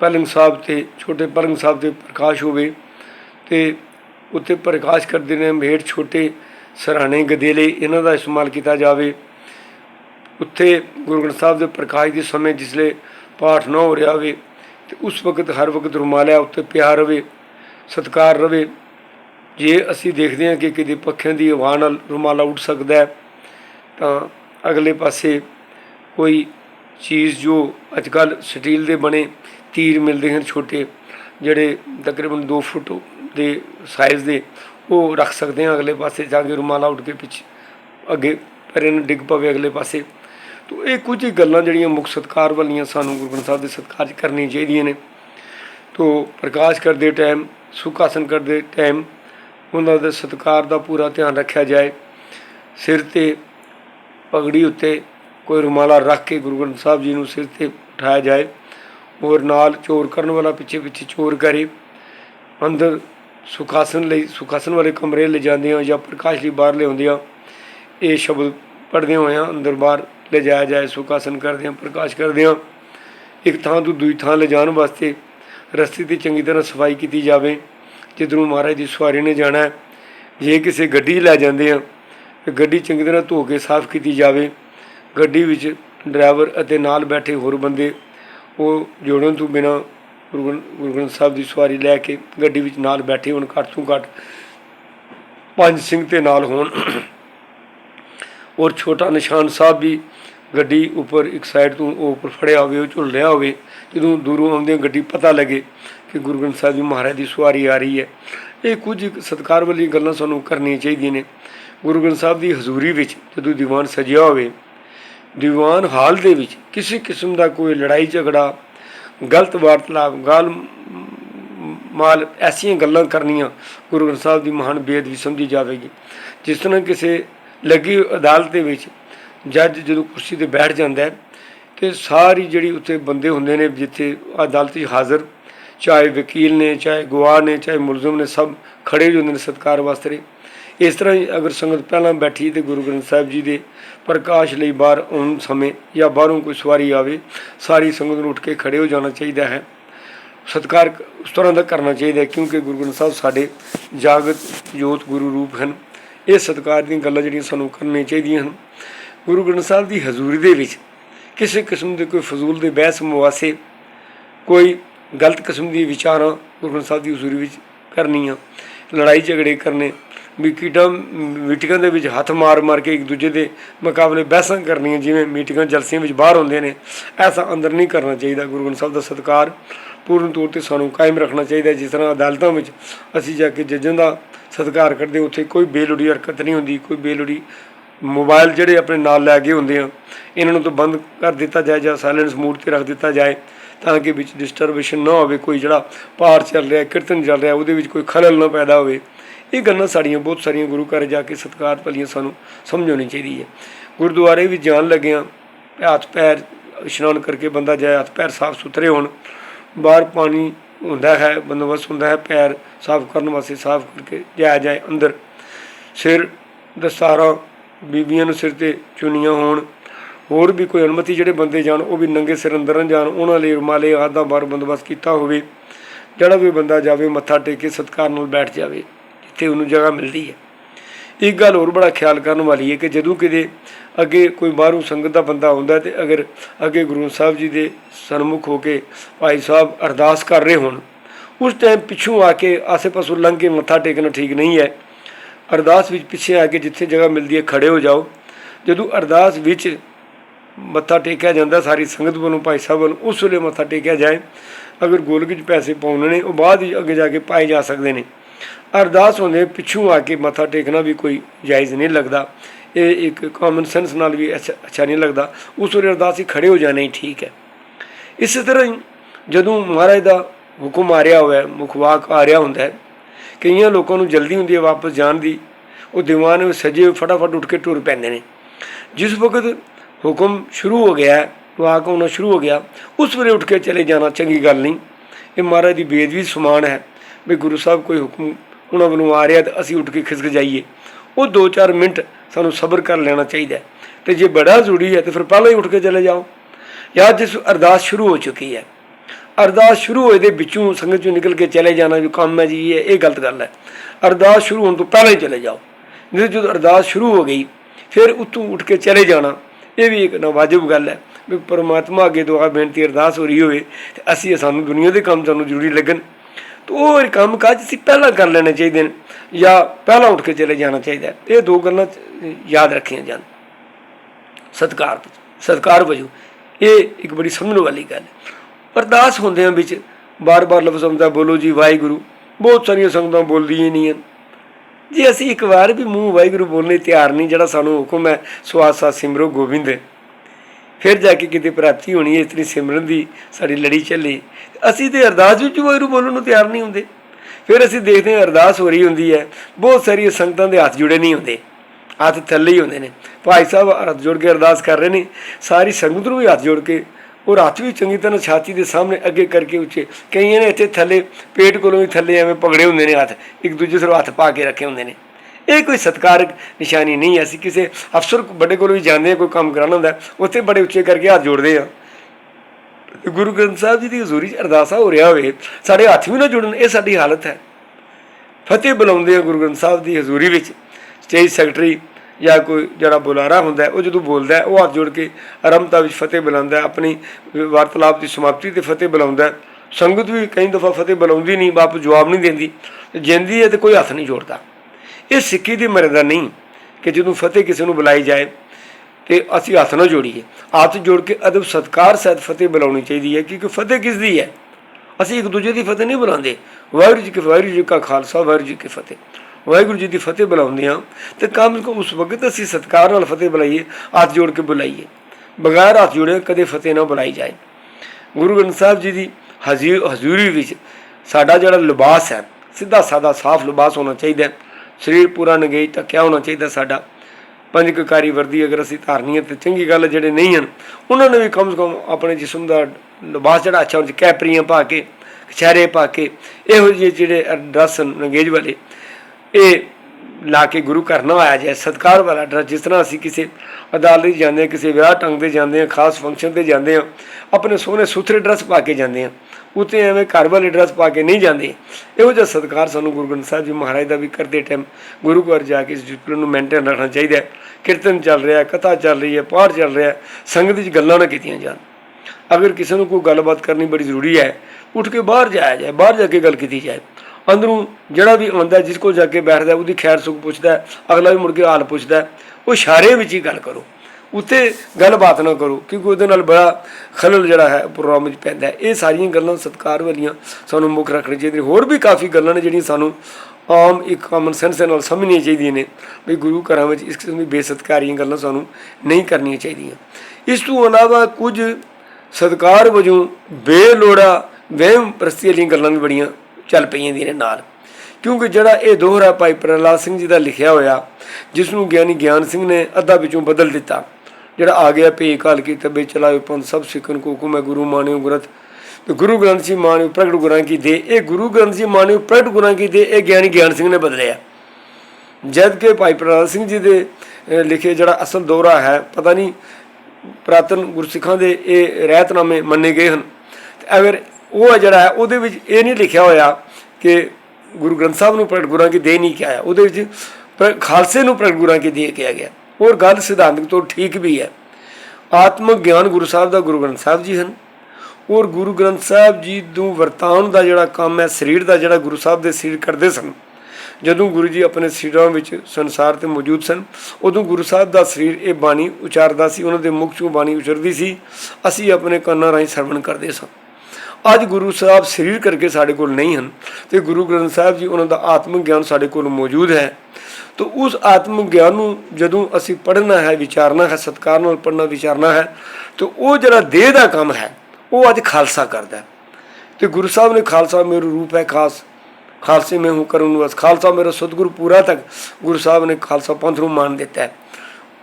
ਪਲੰਗ ਸਾਹਿਬ ਤੇ ਛੋਟੇ ਪਲੰਗ ਸਾਹਿਬ ਤੇ ਪ੍ਰਕਾਸ਼ ਹੋਵੇ ਤੇ ਉੱਤੇ ਪ੍ਰਕਾਸ਼ ਕਰਦੇ ਨੇ ਮੇੜ ਛੋਟੇ ਸਰਾਣੇ ਗਦੇਲੇ ਇਹਨਾਂ ਦਾ ਇਸਤੇਮਾਲ ਕੀਤਾ ਜਾਵੇ। ਉੱਥੇ ਗੁਰੂ ਗ੍ਰੰਥ ਸਾਹਿਬ ਦੇ ਪ੍ਰਕਾਸ਼ ਦੇ ਸਮੇਂ ਜਿਸਲੇ ਪਾਠ ਨਾ ਹੋ ਰਿਹਾ ਹੋਵੇ ਤੇ ਉਸ ਵਕਤ ਹਰ ਵਕਤ ਰੁਮਾਲਿਆ ਉੱਤੇ ਪਿਆ ਰਵੇ ਸਤਕਾਰ ਰਵੇ ਜੇ ਅਸੀਂ ਦੇਖਦੇ ਹਾਂ ਕਿ ਕਿਤੇ ਪੱਖਿਆਂ ਦੀ ਹਵਾ ਨਾਲ ਰੁਮਾਲਾ ਉੱਡ ਸਕਦਾ ਹੈ, ਤਾਂ ਅਗਲੇ ਪਾਸੇ ਕੋਈ ਚੀਜ਼ ਜੋ ਅੱਜ ਅੱਜਕੱਲ ਸਟੀਲ ਦੇ ਬਣੇ ਤੀਰ ਮਿਲਦੇ ਹਨ ਛੋਟੇ, ਜਿਹੜੇ ਤਕਰੀਬਨ 2 ਫੁੱਟ ਦੇ ਸਾਈਜ਼ ਦੇ, ਉਹ ਰੱਖ ਸਕਦੇ ਹਾਂ ਅਗਲੇ ਪਾਸੇ ਜਾ ਕੇ ਰੁਮਾਲਾ ਉੱਡ ਕੇ ਪਿੱਛੇ, ਅੱਗੇ ਪਰੇ ਨੂੰ ਡਿੱਗ ਪਵੇ ਅਗਲੇ ਪਾਸੇ। ਤੋ ਇਹ ਕੁਝ ਗੱਲਾਂ ਜਿਹੜੀਆਂ ਮੁੱਖ ਸਤਕਾਰ ਵਾਲੀਆਂ ਸਾਨੂੰ ਗੁਰੂ ਗ੍ਰੰਥ ਸਾਹਿਬ ਦੇ ਸਤਕਾਰ 'ਚ ਕਰਨੀਆਂ ਚਾਹੀਦੀਆਂ ਨੇ। ਤੋ ਪ੍ਰਕਾਸ਼ ਕਰਦੇ ਟਾਈਮ ਸੁਖਾਸਨ ਕਰਦੇ ਟਾਈਮ ਉਹਨਾਂ ਦੇ ਸਤਕਾਰ ਦਾ ਪੂਰਾ ਧਿਆਨ ਰੱਖਿਆ ਜਾਏ। ਸਿਰ ਤੇ ਪਗੜੀ ਉੱਤੇ ਕੋਈ ਰੁਮਾਲਾ ਰੱਖ ਕੇ ਗੁਰੂ ਗ੍ਰੰਥ ਸਾਹਿਬ ਜੀ ਨੂੰ ਸਿਰ ਤੇ ਉਠਾਇਆ ਜਾਏ ਔਰ ਨਾਲ ਚੋਰ ਕਰਨ ਵਾਲਾ ਪਿੱਛੇ ਪਿੱਛੇ ਚੋਰ ਕਰੇ। ਅੰਦਰ ਸੁਖਾਸਨ ਲਈ, ਸੁਖਾਸਨ ਵਾਲੇ ਕਮਰੇ ਲੈ ਜਾਂਦੇ ਆ ਜਾਂ ਪ੍ਰਕਾਸ਼ ਲਈ ਬਾਹਰ ਲਿਆਉਂਦੇ ਆ ਇਹ ਸ਼ਬਦ ਪੜ੍ਹਦੇ ਹੋਇਆਂ ਅੰਦਰ ਬਾਹਰ ਲੈ ਜਾਇਆ ਜਾਏ, ਸੁਖਾਸਨ ਕਰਦੇ ਆ ਪ੍ਰਕਾਸ਼ ਕਰਦੇ ਆ ਇੱਕ ਥਾਂ ਤੋਂ ਦੂਜੀ ਥਾਂ ਲੈ ਜਾਣ ਵਾਸਤੇ ਰਸਤੇ ਦੀ ਚੰਗੀ ਤਰ੍ਹਾਂ ਸਫ਼ਾਈ ਕੀਤੀ ਜਾਵੇ। ਜਿੱਧਰੋਂ ਮਹਾਰਾਜ ਦੀ ਸਵਾਰੀ ਨੇ ਜਾਣਾ ਜੇ ਕਿਸੇ ਗੱਡੀ ਲੈ ਜਾਂਦੇ ਆ ਗੱਡੀ ਚੰਗੀ ਤਰ੍ਹਾਂ ਧੋ ਕੇ ਸਾਫ਼ ਕੀਤੀ ਜਾਵੇ, ਗੱਡੀ ਵਿੱਚ ਡਰਾਈਵਰ ਅਤੇ ਨਾਲ ਬੈਠੇ ਹੋਰ ਬੰਦੇ ਉਹ ਜੋੜਨ ਤੋਂ ਬਿਨਾ ਗੁਰੂ ਗ੍ਰੰਥ ਗੁਰੂ ਗ੍ਰੰਥ ਸਾਹਿਬ ਦੀ ਸਵਾਰੀ ਲੈ ਕੇ ਗੱਡੀ ਵਿੱਚ ਨਾਲ ਬੈਠੇ ਹੋਣ, ਘੱਟ ਤੋਂ ਘੱਟ ਪੰਜ ਸਿੰਘ ਤੇ ਨਾਲ ਹੋਣ। ਔਰ ਛੋਟਾ ਨਿਸ਼ਾਨ ਸਾਹਿਬ ਵੀ ਗੱਡੀ ਉੱਪਰ ਇੱਕ ਸਾਈਡ ਤੋਂ ਉਹ ਉੱਪਰ ਫੜਿਆ ਹੋਵੇ, ਉਹ ਝੁੱਲ ਰਿਹਾ ਹੋਵੇ ਜਦੋਂ ਦੂਰੋਂ ਆਉਂਦੇ ਗੱਡੀ ਪਤਾ ਲੱਗੇ ਕਿ ਗੁਰੂ ਗ੍ਰੰਥ ਸਾਹਿਬ ਜੀ ਮਹਾਰਾਜ ਦੀ ਸਵਾਰੀ ਆ ਰਹੀ ਹੈ। ਇਹ ਕੁਝ ਸਤਿਕਾਰ ਵਾਲੀ ਗੱਲਾਂ ਸਾਨੂੰ ਕਰਨੀਆਂ ਚਾਹੀਦੀਆਂ ਨੇ। ਗੁਰੂ ਗ੍ਰੰਥ ਸਾਹਿਬ ਦੀ ਹਜ਼ੂਰੀ ਵਿੱਚ ਜਦੋਂ ਦੀਵਾਨ ਸਜਿਆ ਹੋਵੇ, ਦੀਵਾਨ ਹਾਲ ਦੇ ਵਿੱਚ ਕਿਸੇ ਕਿਸਮ ਦਾ ਕੋਈ ਲੜਾਈ ਝਗੜਾ, ਗਲਤ ਵਾਰਤਾਲਾਪ, ਗਾਲ ਮਾਲ ਐਸੀਆਂ ਗੱਲਾਂ ਕਰਨੀਆਂ ਗੁਰੂ ਗ੍ਰੰਥ ਸਾਹਿਬ ਦੀ ਮਹਾਨ ਬੇਅਦਬੀ ਸਮਝੀ ਜਾਵੇਗੀ। ਜਿਸ ਤਰ੍ਹਾਂ ਕਿਸੇ ਲੱਗੀ ਅਦਾਲਤ ਦੇ ਵਿੱਚ ਜੱਜ ਜਦੋਂ ਕੁਰਸੀ ਤੇ ਬੈਠ ਜਾਂਦਾ ਹੈ ਤੇ ਸਾਰੀ ਜਿਹੜੀ ਉੱਥੇ ਬੰਦੇ ਹੁੰਦੇ ਨੇ ਜਿੱਥੇ ਅਦਾਲਤ 'ਚ ਹਾਜ਼ਰ, ਚਾਹੇ ਵਕੀਲ ਨੇ, ਚਾਹੇ ਗਵਾਹ ਨੇ, ਚਾਹੇ ਮੁਲਜ਼ਮ ਨੇ, ਸਭ ਖੜੇ ਹੁੰਦੇ ਨੇ ਸਤਕਾਰ ਵਾਸਤੇ ਇਸ ਤਰ੍ਹਾਂ ਹੀ ਅਗਰ ਸੰਗਤ ਪਹਿਲਾਂ ਬੈਠੀ ਤੇ ਗੁਰੂ ਗ੍ਰੰਥ ਸਾਹਿਬ ਜੀ ਦੇ ਪ੍ਰਕਾਸ਼ ਲਈ ਬਾਹਰ ਆਉਣ ਸਮੇਂ ਜਾਂ ਬਾਹਰੋਂ ਕੋਈ ਸਵਾਰੀ ਆਵੇ, ਸਾਰੀ ਸੰਗਤ ਨੂੰ ਉੱਠ ਕੇ ਖੜੇ ਹੋ ਜਾਣਾ ਚਾਹੀਦਾ ਹੈ। ਸਤਿਕਾਰ ਉਸ ਤਰ੍ਹਾਂ ਦਾ ਕਰਨਾ ਚਾਹੀਦਾ ਕਿਉਂਕਿ ਗੁਰੂ ਗ੍ਰੰਥ ਸਾਹਿਬ ਸਾਡੇ ਜਾਗਤ ਜੋਤ ਗੁਰੂ ਰੂਪ ਹਨ। ਇਹ ਸਤਿਕਾਰ ਦੀਆਂ ਗੱਲਾਂ ਜਿਹੜੀਆਂ ਸਾਨੂੰ ਕਰਨੀਆਂ ਚਾਹੀਦੀਆਂ ਹਨ। ਗੁਰੂ ਗ੍ਰੰਥ ਸਾਹਿਬ ਦੀ ਹਜ਼ੂਰੀ ਦੇ ਵਿੱਚ ਕਿਸੇ ਕਿਸਮ ਦੇ ਕੋਈ ਫਜ਼ੂਲ ਦੇ ਬਹਿਸ ਮਵਾਸੇ ਕੋਈ ਗਲਤ ਕਿਸਮ ਦੀ ਵਿਚਾਰਾਂ ਗੁਰੂ ਗ੍ਰੰਥ ਸਾਹਿਬ ਦੀ ਹਜ਼ੂਰੀ ਵਿੱਚ ਕਰਨੀਆਂ, ਲੜਾਈ ਝਗੜੇ ਕਰਨੇ ਮੀਟਿੰਗਾਂ ਮੀਟਿੰਗਾਂ ਦੇ ਵਿੱਚ ਹੱਥ ਮਾਰ ਮਾਰ ਕੇ ਇੱਕ ਦੂਜੇ ਦੇ ਮੁਕਾਬਲੇ ਬਹਿਸਾਂ ਕਰਨੀਆਂ, ਜਿਵੇਂ ਮੀਟਿੰਗਾਂ ਜਲਸਿਆਂ ਵਿੱਚ ਬਾਹਰ ਹੁੰਦੇ ਨੇ, ਐਸਾ ਅੰਦਰ ਨਹੀਂ ਕਰਨਾ ਚਾਹੀਦਾ। ਗੁਰੂ ਗ੍ਰੰਥ ਸਾਹਿਬ ਦਾ ਸਤਿਕਾਰ ਪੂਰਨ ਤੌਰ ਤੇ ਸਾਨੂੰ ਕਾਇਮ ਰੱਖਣਾ ਚਾਹੀਦਾ ਜਿਸ ਤਰ੍ਹਾਂ ਅਦਾਲਤਾਂ ਵਿੱਚ ਅਸੀਂ ਜਾ ਕੇ ਜੱਜਾਂ ਦਾ ਸਤਿਕਾਰ ਕਰਦੇ, ਉੱਥੇ ਕੋਈ ਬੇਲੋੜੀ ਹਰਕਤ ਨਹੀਂ ਹੁੰਦੀ, ਕੋਈ ਬੇਲੋੜੀ ਮੋਬਾਈਲ ਜਿਹੜੇ ਆਪਣੇ ਨਾਲ ਲੈ ਕੇ ਹੁੰਦੇ ਆ, ਇਹਨਾਂ ਨੂੰ ਤਾਂ ਬੰਦ ਕਰ ਦਿੱਤਾ ਜਾਏ ਜਾਂ ਸਾਇਲੈਂਸ ਮੂਡ ਤੇ ਰੱਖ ਦਿੱਤਾ ਜਾਏ ਤਾਂ ਕਿ ਵਿੱਚ ਡਿਸਟਰਬੇਸ਼ਨ ਨਾ ਹੋਵੇ, ਕੋਈ ਜਿਹੜਾ ਪਾਠ ਚੱਲ ਰਿਹਾ, ਕੀਰਤਨ ਚੱਲ ਰਿਹਾ, ਉਹਦੇ ਵਿੱਚ ਕੋਈ ਖਲਲ ਨਾ ਪੈਦਾ ਹੋਵੇ। ਇਹ ਗੱਲਾਂ ਸਾਡੀਆਂ, ਬਹੁਤ ਸਾਰੀਆਂ ਗੁਰੂ ਘਰ ਜਾ ਕੇ ਸਤਿਕਾਰ ਭਲੀਆਂ ਸਾਨੂੰ ਸਮਝਾਉਣੀ ਚਾਹੀਦੀ ਹੈ। ਗੁਰਦੁਆਰੇ ਵੀ ਜਾਣ ਲੱਗਿਆਂ ਹੱਥ ਪੈਰ ਇਸ਼ਨਾਨ ਕਰਕੇ ਬੰਦਾ ਜਾਏ, ਹੱਥ ਪੈਰ ਸਾਫ਼ ਸੁਥਰੇ ਹੋਣ, ਬਾਹਰ ਪਾਣੀ ਹੁੰਦਾ ਹੈ, ਬੰਦੋਬਸਤ ਹੁੰਦਾ ਹੈ, ਪੈਰ ਸਾਫ਼ ਕਰਨ ਵਾਸਤੇ ਸਾਫ਼ ਕਰਕੇ ਜਾਇਆ ਜਾਏ ਅੰਦਰ। ਸਿਰ ਦਸਤਾਰਾਂ ਬੀਬੀਆਂ ਨੂੰ ਸਿਰ ਤੇ ਚੁੰਨੀਆਂ ਹੋਣ, ਹੋਰ ਵੀ ਕੋਈ ਅਨੁਮਤੀ ਜਿਹੜੇ ਬੰਦੇ ਜਾਣ, ਉਹ ਵੀ ਨੰਗੇ ਸਿਰ ਅੰਦਰ ਜਾਣ, ਉਹਨਾਂ ਲਈ ਰੁਮਾਲੇ ਆਦਾ ਬਾਰ ਬੰਦੋਬਸਤ ਕੀਤਾ ਹੋਵੇ, ਜਿਹੜਾ ਵੀ ਬੰਦਾ ਜਾਵੇ, ਮੱਥਾ ਟੇਕ ਕੇ ਸਤਿਕਾਰ ਨਾਲ ਬੈਠ ਜਾਵੇ, ਜਿੱਥੇ ਉਹਨੂੰ ਜਗ੍ਹਾ ਮਿਲਦੀ ਹੈ। ਇੱਕ ਗੱਲ ਹੋਰ ਬੜਾ ਖਿਆਲ ਕਰਨ ਵਾਲੀ ਹੈ ਕਿ ਜਦੋਂ ਕਿਤੇ ਅੱਗੇ ਕੋਈ ਬਾਹਰੋਂ ਸੰਗਤ ਦਾ ਬੰਦਾ ਆਉਂਦਾ ਤੇ ਅਗਰ ਅੱਗੇ ਗੁਰੂ ਸਾਹਿਬ ਜੀ ਦੇ ਸਨਮੁਖ ਹੋ ਕੇ ਭਾਈ ਸਾਹਿਬ ਅਰਦਾਸ ਕਰ ਰਹੇ ਹੋਣ, ਉਸ ਟਾਈਮ ਪਿੱਛੋਂ ਆ ਕੇ ਆਸੇ-ਪਾਸੋਂ ਲੰਘ ਕੇ ਮੱਥਾ ਟੇਕਣਾ ਠੀਕ ਨਹੀਂ ਹੈ। ਅਰਦਾਸ ਵਿੱਚ ਪਿੱਛੇ ਆ ਕੇ ਜਿੱਥੇ ਜਗ੍ਹਾ ਮਿਲਦੀ ਹੈ, ਖੜੇ ਹੋ ਜਾਓ। ਜਦੋਂ ਅਰਦਾਸ ਵਿੱਚ ਮੱਥਾ ਟੇਕਿਆ ਜਾਂਦਾ, ਸਾਰੀ ਸੰਗਤ ਵੱਲੋਂ, ਭਾਈ ਸਾਹਿਬ ਵੱਲੋਂ, ਉਸ ਵੇਲੇ ਮੱਥਾ ਟੇਕਿਆ ਜਾਏ। ਅਗਰ ਗੋਲਕ 'ਚ ਪੈਸੇ ਪਾਉਣੇ ਨੇ, ਉਹ ਬਾਅਦ ਹੀ ਅੱਗੇ ਜਾ ਕੇ ਪਾਏ ਜਾ ਸਕਦੇ ਨੇ। ਅਰਦਾਸ ਹੁੰਦੇ ਪਿੱਛੋਂ ਆ ਕੇ ਮੱਥਾ ਟੇਕਣਾ ਵੀ ਕੋਈ ਜਾਇਜ਼ ਨਹੀਂ ਲੱਗਦਾ। ਇਹ ਇੱਕ ਕਾਮਨ ਸੈਂਸ ਨਾਲ ਵੀ ਅੱਛਾ ਅੱਛਾ ਨਹੀਂ ਲੱਗਦਾ। ਉਸ ਵੇਲੇ ਅਰਦਾਸ ਹੀ ਖੜੇ ਹੋ ਜਾਣਾ ਹੀ ਠੀਕ ਹੈ। ਇਸੇ ਤਰ੍ਹਾਂ ਹੀ ਜਦੋਂ ਮਹਾਰਾਜ ਦਾ ਹੁਕਮ ਆ ਰਿਹਾ ਹੋਇਆ, ਮੁਖਵਾਕ ਆ ਰਿਹਾ ਹੁੰਦਾ ਹੈ ਕਈਆਂ ਲੋਕਾਂ ਨੂੰ ਜਲਦੀ ਹੁੰਦੀ ਹੈ ਵਾਪਸ ਜਾਣ ਦੀ। ਉਹ ਦੀਵਾਨ ਵਿੱਚ ਸਜੇ ਹੋਏ ਫਟਾਫਟ ਉੱਠ ਕੇ ਟੁਰ ਪੈਂਦੇ ਨੇ। ਜਿਸ ਵਕਤ ਹੁਕਮ ਸ਼ੁਰੂ ਹੋ ਗਿਆ, ਵਾਕ ਹੋਣਾ ਸ਼ੁਰੂ ਹੋ ਗਿਆ, ਉਸ ਵੇਲੇ ਉੱਠ ਕੇ ਚਲੇ ਜਾਣਾ ਚੰਗੀ ਗੱਲ ਨਹੀਂ। ਇਹ ਮਹਾਰਾਜ ਦੀ ਬੇਦਵੀ ਸਮਾਨ ਹੈ। ਵੀ ਗੁਰੂ ਸਾਹਿਬ ਕੋਈ ਹੁਕਮ ਉਹਨਾਂ ਵੱਲੋਂ ਆ ਰਿਹਾ ਤਾਂ ਅਸੀਂ ਉੱਠ ਕੇ ਖਿਸਕ ਜਾਈਏ। ਉਹ 2-4 ਮਿੰਟ ਸਾਨੂੰ ਸਬਰ ਕਰ ਲੈਣਾ ਚਾਹੀਦਾ ਹੈ। ਤੇ ਜੇ ਬੜਾ ਜ਼ਰੂਰੀ ਹੈ ਤੇ ਫਿਰ ਪਹਿਲਾਂ ਹੀ ਉੱਠ ਕੇ ਚਲੇ ਜਾਓ। ਜਾਂ ਜਿਸ ਅਰਦਾਸ ਸ਼ੁਰੂ ਹੋ ਚੁੱਕੀ ਹੈ। ਅਰਦਾਸ ਸ਼ੁਰੂ ਹੋਏ ਦੇ ਵਿੱਚੋਂ ਸੰਗਤ ਚੋਂ ਨਿਕਲ ਕੇ ਚਲੇ ਜਾਣਾ ਜੋ ਕੰਮ ਹੈ ਜੀ, ਇਹ ਇਹ ਗਲਤ ਗੱਲ ਹੈ। ਅਰਦਾਸ ਸ਼ੁਰੂ ਹੋਣ ਤੋਂ ਪਹਿਲਾਂ ਹੀ ਚਲੇ ਜਾਓ। ਨਹੀਂ ਜਦੋਂ ਅਰਦਾਸ ਸ਼ੁਰੂ ਹੋ ਗਈ, ਫਿਰ ਉੱਥੋਂ ਉੱਠ ਕੇ ਚਲੇ ਜਾਣਾ, ਇਹ ਵੀ ਇੱਕ ਨਵਾਜਬ ਗੱਲ ਹੈ ਵੀ ਪਰਮਾਤਮਾ ਅੱਗੇ ਦੁਆ, ਬੇਨਤੀ, ਅਰਦਾਸ ਹੋ ਰਹੀ ਹੋਵੇ ਤੇ ਅਸੀਂ, ਸਾਨੂੰ ਦੁਨੀਆ ਦੇ ਕੰਮ ਸਾਨੂੰ ਜ਼ਰੂਰੀ ਲੱਗਣ। ਤਾਂ ਉਹ ਕੰਮ ਕਾਜ ਅਸੀਂ ਪਹਿਲਾਂ ਕਰ ਲੈਣੇ ਚਾਹੀਦੇ ਨੇ ਜਾਂ ਪਹਿਲਾਂ ਉੱਠ ਕੇ ਚਲੇ ਜਾਣਾ ਚਾਹੀਦਾ ਇਹ ਦੋ ਗੱਲਾਂ ਯਾਦ ਰੱਖੀਆਂ ਜਾਣ। ਸਤਕਾਰ ਸਤਕਾਰ ਵਜੋਂ। ਇਹ ਇੱਕ ਬੜੀ ਸਮਝਣ ਵਾਲੀ ਗੱਲ ਹੈ। ਅਰਦਾਸ ਹੁੰਦਿਆਂ ਵਿੱਚ। ਬਾਰ-ਬਾਰ ਲਫ਼ਜ਼ ਆਉਂਦਾ, ਬੋਲੋ ਜੀ, ਵਾਹਿਗੁਰੂ। ਬਹੁਤ ਸਾਰੀਆਂ ਸੰਗਤਾਂ ਬੋਲਦੀਆਂ ਹੀ ਨਹੀਂ ਹਨ। ਜੇ ਅਸੀਂ ਇੱਕ ਵਾਰ ਵੀ ਮੂੰਹ ਵਾਹਿਗੁਰੂ ਬੋਲਣ ਲਈ ਤਿਆਰ ਨਹੀਂ, ਜਿਹੜਾ ਸਾਨੂੰ ਹੁਕਮ ਹੈ, ਸਵਾਸਾ ਸਿਮਰੋ ਗੋਬਿੰਦ ਫਿਰ ਜਾ ਕੇ ਕਿਤੇ ਪ੍ਰਾਪਤੀ ਹੋਣੀ ਹੈ ਇਤਨੀ ਸਿਮਰਨ ਦੀ ਸਾਡੀ ਲੜੀ ਚੱਲੀ। ਅਸੀਂ ਤੇ ਅਰਦਾਸ ਵਿੱਚ ਵਾਹਿਗੁਰੂ ਬੋਲਣ ਨੂੰ ਤਿਆਰ ਨਹੀਂ ਹੁੰਦੇ। ਫਿਰ ਅਸੀਂ ਦੇਖਦੇ ਹਾਂ, ਅਰਦਾਸ ਹੋ ਰਹੀ ਹੁੰਦੀ ਹੈ। ਬਹੁਤ ਸਾਰੀਆਂ ਸੰਗਤਾਂ ਦੇ ਹੱਥ ਜੁੜੇ ਨਹੀਂ ਹੁੰਦੇ। ਹੱਥ ਥੱਲੇ ਹੀ ਹੁੰਦੇ ਨੇ। ਭਾਈ ਸਾਹਿਬ ਹੱਥ ਜੋੜ ਕੇ ਅਰਦਾਸ ਕਰ ਰਹੇ ਨੇ। ਸਾਰੀ ਸੰਗਤ ਨੂੰ ਵੀ ਹੱਥ ਜੋੜ ਕੇ ਉਹ ਹੱਥ ਵੀ ਚੰਗੀ ਤਰ੍ਹਾਂ ਛਾਤੀ ਦੇ ਸਾਹਮਣੇ ਅੱਗੇ ਕਰਕੇ ਉੱਚੇ। ਕਈਆਂ ਨੇ ਇੱਥੇ ਥੱਲੇ, ਪੇਟ ਕੋਲੋਂ ਵੀ ਥੱਲੇ ਐਵੇਂ ਪਗੜੇ ਹੁੰਦੇ ਨੇ ਹੱਥ। ਇੱਕ ਦੂਜੇ ਸਿਰ ਹੱਥ ਪਾ ਕੇ ਰੱਖੇ ਹੁੰਦੇ ਨੇ। ਇਹ ਕੋਈ ਸਤਿਕਾਰਕ ਨਿਸ਼ਾਨੀ ਨਹੀਂ ਹੈ। ਅਸੀਂ ਕਿਸੇ ਅਫਸਰ ਵੱਡੇ ਕੋਲ ਵੀ ਜਾਂਦੇ ਹਾਂ, ਕੋਈ ਕੰਮ ਕਰਾਉਣਾ ਹੁੰਦਾ, ਉੱਥੇ ਬੜੇ ਉੱਚੇ ਕਰਕੇ ਹੱਥ ਜੋੜਦੇ ਆ। ਗੁਰੂ ਗ੍ਰੰਥ ਸਾਹਿਬ ਜੀ ਦੀ ਹਜ਼ੂਰੀ 'ਚ ਅਰਦਾਸਾ ਹੋ ਰਿਹਾ ਹੋਵੇ, ਸਾਡੇ ਹੱਥ ਵੀ ਨਾ ਜੁੜਨ, ਇਹ ਸਾਡੀ ਹਾਲਤ ਹੈ। ਫਤਿਹ ਬੁਲਾਉਂਦੇ ਆ ਗੁਰੂ ਗ੍ਰੰਥ ਸਾਹਿਬ ਦੀ ਹਜ਼ੂਰੀ ਵਿੱਚ। ਸਟੇਜ ਸੈਕਟਰੀ ਜਾਂ ਕੋਈ ਜਿਹੜਾ ਬੁਲਾਰਾ ਹੁੰਦਾ ਉਹ ਜਦੋਂ ਬੋਲਦਾ ਉਹ ਹੱਥ ਜੋੜ ਕੇ ਆਰੰਭਤਾ ਵਿੱਚ ਫਤਿਹ ਬੁਲਾਉਂਦਾ ਆਪਣੀ ਵਾਰਤਾਲਾਪ ਦੀ ਸਮਾਪਤੀ ਤੇ ਫਤਿਹ ਬੁਲਾਉਂਦਾ ਸੰਗਤ ਵੀ ਕਈ ਦਫਾ ਫਤਿਹ ਬੁਲਾਉਂਦੀ ਨਹੀਂ, ਬਾਪ ਜਵਾਬ ਨਹੀਂ ਦਿੰਦੀ, ਜਿੰਦੀ ਹੈ ਤੇ ਕੋਈ ਹੱਥ ਨਹੀਂ ਜੋੜਦਾ। ਇਹ ਸਿੱਖੀ ਦੀ ਮਰਜ਼ਾ ਨਹੀਂ ਕਿ ਜਦੋਂ ਫਤਿਹ ਕਿਸੇ ਨੂੰ ਬੁਲਾਈ ਜਾਏ ਤੇ ਅਸੀਂ ਹੱਥ ਨਾ ਜੋੜੀਏ। ਹੱਥ ਜੋੜ ਕੇ ਅਦਬ ਸਤਕਾਰ ਸਹਿਤ ਫਤਿਹ ਬੁਲਾਉਣੀ ਚਾਹੀਦੀ ਹੈ, ਕਿਉਂਕਿ ਫਤਿਹ ਕਿਸ ਦੀ ਹੈ? ਅਸੀਂ ਇੱਕ ਦੂਜੇ ਦੀ ਫਤਿਹ ਨਹੀਂ ਬੁਲਾਉਂਦੇ। ਵਾਹਿਗੁਰੂ ਜੀ ਕੀ ਵਾਹਿਗੁਰੂ ਜੀ ਕਾ ਖਾਲਸਾ, ਵਾਹਿਗੁਰੂ ਜੀ ਕੀ ਫਤਿਹ। ਵਾਹਿਗੁਰੂ ਜੀ ਦੀ ਫਤਿਹ ਬੁਲਾਉਂਦੇ ਹਾਂ ਤੇ ਕੰਮ ਕੋ ਉਸ ਵਕਤ ਅਸੀਂ ਸਤਕਾਰ ਨਾਲ ਫਤਿਹ ਬੁਲਾਈਏ, ਹੱਥ ਜੋੜ ਕੇ ਬੁਲਾਈਏ। ਬਗੈਰ ਹੱਥ ਜੋੜੇ ਕਦੇ ਫਤਿਹ ਨਾ ਬੁਲਾਈ ਜਾਏ। ਗੁਰੂ ਗ੍ਰੰਥ ਸਾਹਿਬ ਜੀ ਦੀ ਹਜ਼ੂਰ ਹਜ਼ੂਰੀ ਵਿੱਚ ਸਾਡਾ ਜਿਹੜਾ ਲਿਬਾਸ ਹੈ, ਸਿੱਧਾ ਸਾਦਾ ਸਾਫ਼ ਲਿਬਾਸ ਹੋਣਾ ਚਾਹੀਦਾ ਹੈ। ਸਰੀਰ ਪੂਰਾ ਨਗੇਜ ਢੱਕਿਆ ਹੋਣਾ ਚਾਹੀਦਾ ਸਾਡਾ। ਪੰਜ ਕਕਾਰੀ ਵਰਦੀ ਅਗਰ ਅਸੀਂ ਧਾਰਨੀ ਹੈ ਤੇ ਚੰਗੀ ਗੱਲ ਜਿਹੜੇ ਨਹੀਂ ਹਨ, ਉਹਨਾਂ ਨੇ ਵੀ ਕਮ ਸੇ ਕਮ ਆਪਣੇ ਜਿਸਮ ਦਾ ਲਿਬਾਸ ਜਿਹੜਾ ਅੱਛਾ ਹੁੰਦਾ ਕੈਪਰੀਆਂ ਪਾ ਕੇ ਕਛਹਿਰੇ ਪਾ ਕੇ, ਇਹੋ ਜਿਹੇ ਜਿਹੜੇ ਡਰੈਸ ਨਗੇਜ ਵਾਲੇ ਇਹ ਲਾ ਕੇ ਗੁਰੂ ਘਰ ਨਾ ਆਇਆ ਜਾਏ, ਸਤਕਾਰ ਵਾਲਾ ਡਰੈਸ ਜਿਸ ਤਰ੍ਹਾਂ ਅਸੀਂ ਕਿਸੇ ਅਦਾਲਤ 'ਚ ਜਾਂਦੇ ਹਾਂ, ਕਿਸੇ ਵਿਆਹ ਟੰਗ ਤੇ ਜਾਂਦੇ ਹਾਂ, ਖਾਸ ਫੰਕਸ਼ਨ ਤੇ ਜਾਂਦੇ ਹਾਂ, ਆਪਣੇ ਸੋਹਣੇ ਸੁਥਰੇ ਡਰੈਸ ਪਾ ਕੇ ਜਾਂਦੇ ਹਾਂ, ਉੱਤੇ ਐਵੇਂ ਘਰ ਵਾਲੇ ਡਰੈਸ ਪਾ ਕੇ ਨਹੀਂ ਜਾਂਦੇ। ਇਹੋ ਜਿਹਾ ਸਤਕਾਰ ਸਾਨੂੰ ਗੁਰੂ ਗ੍ਰੰਥ ਸਾਹਿਬ ਜੀ ਮਹਾਰਾਜ ਦਾ ਵੀ ਕਰਦੇ ਟਾਈਮ ਗੁਰੂ ਘਰ ਜਾ ਕੇ ਇਸ ਡਿਸਪਲਿਨ ਨੂੰ ਮੇਨਟੇਨ ਰੱਖਣਾ ਚਾਹੀਦਾ ਹੈ। ਕੀਰਤਨ ਚੱਲ ਰਿਹਾ, ਕਥਾ ਚੱਲ ਰਹੀ ਹੈ, ਪਾਠ ਚੱਲ ਰਿਹਾ ਸੰਗਤ ਵਿੱਚ ਗੱਲਾਂ ਨਾ ਕੀਤੀਆਂ ਜਾਣ। ਅਗਰ ਕਿਸੇ ਨੂੰ ਕੋਈ ਗੱਲਬਾਤ ਕਰਨੀ ਬੜੀ ਜ਼ਰੂਰੀ ਹੈ, ਉੱਠ ਕੇ ਬਾਹਰ ਜਾਇਆ ਜਾਏ, ਬਾਹਰ ਜਾ ਕੇ ਗੱਲ ਕੀਤੀ ਜਾਏ ਅੰਦਰੋਂ ਜਿਹੜਾ ਵੀ ਆਉਂਦਾ, ਜਿਸ ਕੋਲ ਜਾ ਕੇ ਬੈਠਦਾ, ਉਹਦੀ ਖੈਰ ਸੁਖ ਪੁੱਛਦਾ, ਅਗਲਾ ਵੀ ਮੁੜ ਕੇ ਹਾਲ ਪੁੱਛਦਾ, ਉਹ ਇਸ਼ਾਰੇ ਵਿੱਚ ਹੀ ਗੱਲ ਕਰੋ। ਉੱਤੇ ਗੱਲਬਾਤ ਨਾ ਕਰੋ, ਕਿਉਂਕਿ ਉਹਦੇ ਨਾਲ ਬੜਾ ਖਲਲ ਜਿਹੜਾ ਹੈ ਪ੍ਰੋਗਰਾਮ ਵਿੱਚ ਪੈਂਦਾ ਇਹ ਸਾਰੀਆਂ ਗੱਲਾਂ ਸਤਿਕਾਰ ਵਾਲੀਆਂ ਸਾਨੂੰ ਮੁੱਖ ਰੱਖਣੀ ਚਾਹੀਦੀਆਂ ਹੋਰ ਵੀ ਕਾਫੀ ਗੱਲਾਂ ਨੇ ਜਿਹੜੀਆਂ ਸਾਨੂੰ ਆਮ ਇੱਕ ਕਾਮਨ ਸੈਂਸ ਦੇ ਨਾਲ ਸਮਝਣੀਆਂ ਚਾਹੀਦੀਆਂ ਨੇ। ਵੀ ਗੁਰੂ ਘਰਾਂ ਵਿੱਚ ਇਸ ਕਿਸਮ ਦੀ ਬੇਸਤਕਾਰੀਆਂ ਗੱਲਾਂ ਸਾਨੂੰ ਨਹੀਂ ਕਰਨੀਆਂ ਚਾਹੀਦੀਆਂ। ਇਸ ਤੋਂ ਇਲਾਵਾ ਕੁਝ ਸਤਕਾਰ ਵਜੋਂ ਬੇਲੋੜਾ ਵਹਿਮ ਪ੍ਰਸਤੀ ਵਾਲੀਆਂ ਗੱਲਾਂ ਵੀ ਬੜੀਆਂ ਚੱਲ ਪਈਆਂ ਦੀਆਂ ਨੇ ਨਾਲ। ਕਿਉਂਕਿ ਜਿਹੜਾ ਇਹ ਦੋਹਰਾ ਭਾਈ ਪ੍ਰਹਲਾਦ ਸਿੰਘ ਜੀ ਦਾ ਲਿਖਿਆ ਹੋਇਆ ਜਿਸ ਨੂੰ ਗਿਆਨੀ ਗਿਆਨ ਸਿੰਘ ਨੇ ਅੱਧਾ ਵਿੱਚੋਂ ਬਦਲ ਦਿੱਤਾ, ਜਿਹੜਾ ਆ ਗਿਆ ਭੇ ਕਾਲ ਕੀ ਤਬੇ ਚਲਾਇਓ ਪੰਥ ਸਭ ਸਿੱਖਨ ਕੋ ਹੁਕਮ ਹੈ ਗੁਰੂ ਮਾਨਿਓ ਗੁਰਤ। ਤੇ ਗੁਰੂ ਗ੍ਰੰਥ ਜੀ ਮਾਨਿਓ ਪ੍ਰਗਟ ਗੁਰਾਂ ਕੀ ਦੇ, ਇਹ ਗੁਰੂ ਗ੍ਰੰਥ ਜੀ ਮਾਨਿਓ ਪ੍ਰਗਟ ਗੁਰਾਂ ਕੀ ਦੇ, ਇਹ ਗਿਆਨੀ ਗਿਆਨ ਸਿੰਘ ਨੇ ਬਦਲਿਆ। ਜਦ ਕਿ ਭਾਈ ਪ੍ਰਹਲਾਦ ਸਿੰਘ ਜੀ ਦੇ ਲਿਖੇ ਜਿਹੜਾ ਅਸਲ ਦੋਹਰਾ ਹੈ, ਪਤਾ ਨਹੀਂ, ਪ੍ਰਾਤਨ ਗੁਰਸਿੱਖਾਂ ਦੇ ਇਹ ਰਹਿਤਨਾਮੇ ਮੰਨੇ ਗਏ ਹਨ। ਤੇ ਅਗਰ ਉਹ ਹੈ ਜਿਹੜਾ ਹੈ, ਉਹਦੇ ਵਿੱਚ ਇਹ ਨਹੀਂ ਲਿਖਿਆ ਹੋਇਆ ਕਿ ਗੁਰੂ ਗ੍ਰੰਥ ਸਾਹਿਬ ਨੂੰ ਪ੍ਰਗਟ ਗੁਰਾਂ ਕੀ ਦੇ ਨਹੀਂ ਕਿਹਾ ਹੈ ਉਹਦੇ ਵਿੱਚ ਪਰ, ਖਾਲਸੇ ਨੂੰ ਪ੍ਰਗਟ ਗੁਰਾਂ ਕੀ ਦੇ ਕਿਹਾ ਗਿਆ। ਔਰ ਗੱਲ ਸਿਧਾਂਤਕ ਤੋਂ ਠੀਕ ਵੀ ਹੈ। ਆਤਮਿਕ ਗਿਆਨ ਗੁਰੂ ਸਾਹਿਬ ਦਾ ਗੁਰੂ ਗ੍ਰੰਥ ਸਾਹਿਬ ਜੀ ਹਨ। ਔਰ ਗੁਰੂ ਗ੍ਰੰਥ ਸਾਹਿਬ ਜੀ ਨੂੰ ਵਰਤਾਉਣ ਦਾ ਜਿਹੜਾ ਕੰਮ ਹੈ, ਸਰੀਰ ਦਾ ਜਿਹੜਾ ਗੁਰੂ ਸਾਹਿਬ ਦੇ ਸਰੀਰ ਕਰਦੇ ਸਨ। ਜਦੋਂ ਗੁਰੂ ਜੀ ਆਪਣੇ ਸਰੀਰਾਂ ਵਿੱਚ ਸੰਸਾਰ ਤੇ ਮੌਜੂਦ ਸਨ, ਉਦੋਂ ਗੁਰੂ ਸਾਹਿਬ ਦਾ ਸਰੀਰ ਇਹ ਬਾਣੀ ਉਚਾਰਦਾ ਸੀ, ਉਹਨਾਂ ਦੇ ਮੁਖ ਚੋਂ ਬਾਣੀ ਉਚਰਦੀ ਸੀ। ਅਸੀਂ ਆਪਣੇ ਕੰਨਾਂ ਰਾਹੀਂ ਸਰਵਣ ਕਰਦੇ ਸਾਂ। ਅੱਜ ਗੁਰੂ ਸਾਹਿਬ ਸਰੀਰ ਕਰਕੇ ਸਾਡੇ ਕੋਲ ਨਹੀਂ ਹਨ ਤੇ ਗੁਰੂ ਗ੍ਰੰਥ ਸਾਹਿਬ ਜੀ ਉਹਨਾਂ ਦਾ ਆਤਮਿਕ ਗਿਆਨ ਸਾਡੇ ਕੋਲ ਮੌਜੂਦ ਹੈ। ਤਾਂ ਉਸ ਆਤਮਿਕ ਗਿਆਨ ਨੂੰ ਜਦੋਂ ਅਸੀਂ ਪੜ੍ਹਨਾ ਹੈ, ਵਿਚਾਰਨਾ ਹੈ, ਸਤਕਾਰ ਨਾਲ ਪੜ੍ਹਨਾ, ਵਿਚਾਰਨਾ ਹੈ, ਤਾਂ ਉਹ ਜਿਹੜਾ ਦੇਹ ਦਾ ਕੰਮ ਹੈ, ਉਹ ਅੱਜ ਖਾਲਸਾ ਕਰਦਾ ਹੈ। ਤੇ ਗੁਰੂ ਸਾਹਿਬ ਨੇ ਖਾਲਸਾ ਮੇਰਾ ਰੂਪ ਹੈ ਖਾਸ। ਖਾਲਸੇ ਮੈਂ ਹੂੰ ਕਰੂੰ ਬਸ ਖਾਲਸਾ ਮੇਰਾ ਸਤਿਗੁਰੂ ਪੂਰਾ ਤੱਕ ਗੁਰੂ ਸਾਹਿਬ ਨੇ ਖਾਲਸਾ ਪੰਥ ਨੂੰ ਮਾਨ ਦਿੱਤਾ ਹੈ।